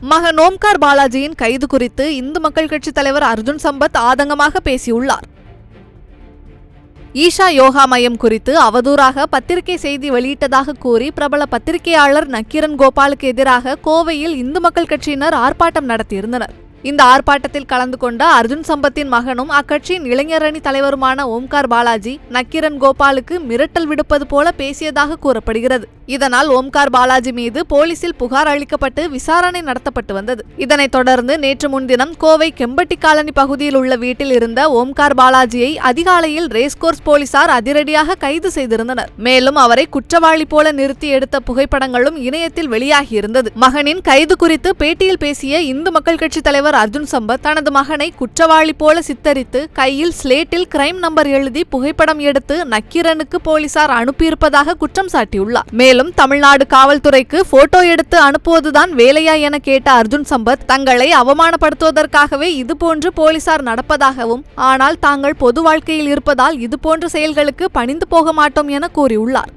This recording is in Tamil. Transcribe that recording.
மகன் ஓம்கார் பாலாஜியின் கைது குறித்து இந்து மக்கள் கட்சி தலைவர் அர்ஜுன் சம்பத் ஆதங்கமாக பேசியுள்ளார். ஈஷா யோகா மையம் குறித்து அவதூறாக பத்திரிகை செய்தி வெளியிட்டதாக கூறி பிரபல பத்திரிகையாளர் நக்கீரன் கோபாலுக்கு எதிராக கோவையில் இந்து மக்கள் கட்சியினர் ஆர்ப்பாட்டம் நடத்தியிருந்தனர். இந்த ஆர்ப்பாட்டத்தில் கலந்து கொண்ட அர்ஜுன் சம்பத்தின் மகனும் அக்கட்சியின் இளைஞரணி தலைவருமான ஓம்கார் பாலாஜி நக்கீரன் கோபாலுக்கு மிரட்டல் விடுப்பது போல பேசியதாக கூறப்படுகிறது. இதனால் ஓம்கார் பாலாஜி மீது போலீசில் புகார் அளிக்கப்பட்டு விசாரணை நடத்தப்பட்டு வந்தது. இதனைத் தொடர்ந்து நேற்று முன்தினம் கோவை கெம்பட்டி காலனி பகுதியில் உள்ள வீட்டில் இருந்த ஓம்கார் பாலாஜியை அதிகாலையில் ரேஸ்கோர்ஸ் போலீசார் அதிரடியாக கைது செய்திருந்தனர். மேலும் அவரை குற்றவாளி போல நிறுத்தி எடுத்த புகைப்படங்களும் இணையத்தில் வெளியாகியிருந்தது மகனின் கைது குறித்து பேட்டியில் பேசிய இந்து மக்கள் கட்சி தலைவர் அர்ஜுன் சம்பத் தனது மகனை குற்றவாளி போல சித்தரித்து கையில் ஸ்லேட்டில் கிரைம் நம்பர் எழுதி புகைப்படம் எடுத்து நக்கீரனுக்கு போலீசார் அனுப்பியிருப்பதாக குற்றம் சாட்டியுள்ளார். மேலும் தமிழ்நாடு காவல்துறைக்கு போட்டோ எடுத்து அனுப்புவதுதான் வேலையா என கேட்ட அர்ஜுன் சம்பத் தங்களை அவமானப்படுத்துவதற்காகவே இதுபோன்று போலீசார் நடப்பதாகவும் ஆனால் தாங்கள் பொது வாழ்க்கையில் இருப்பதால் இதுபோன்ற செயல்களுக்கு பணிந்து போக மாட்டோம் என கூறியுள்ளார்.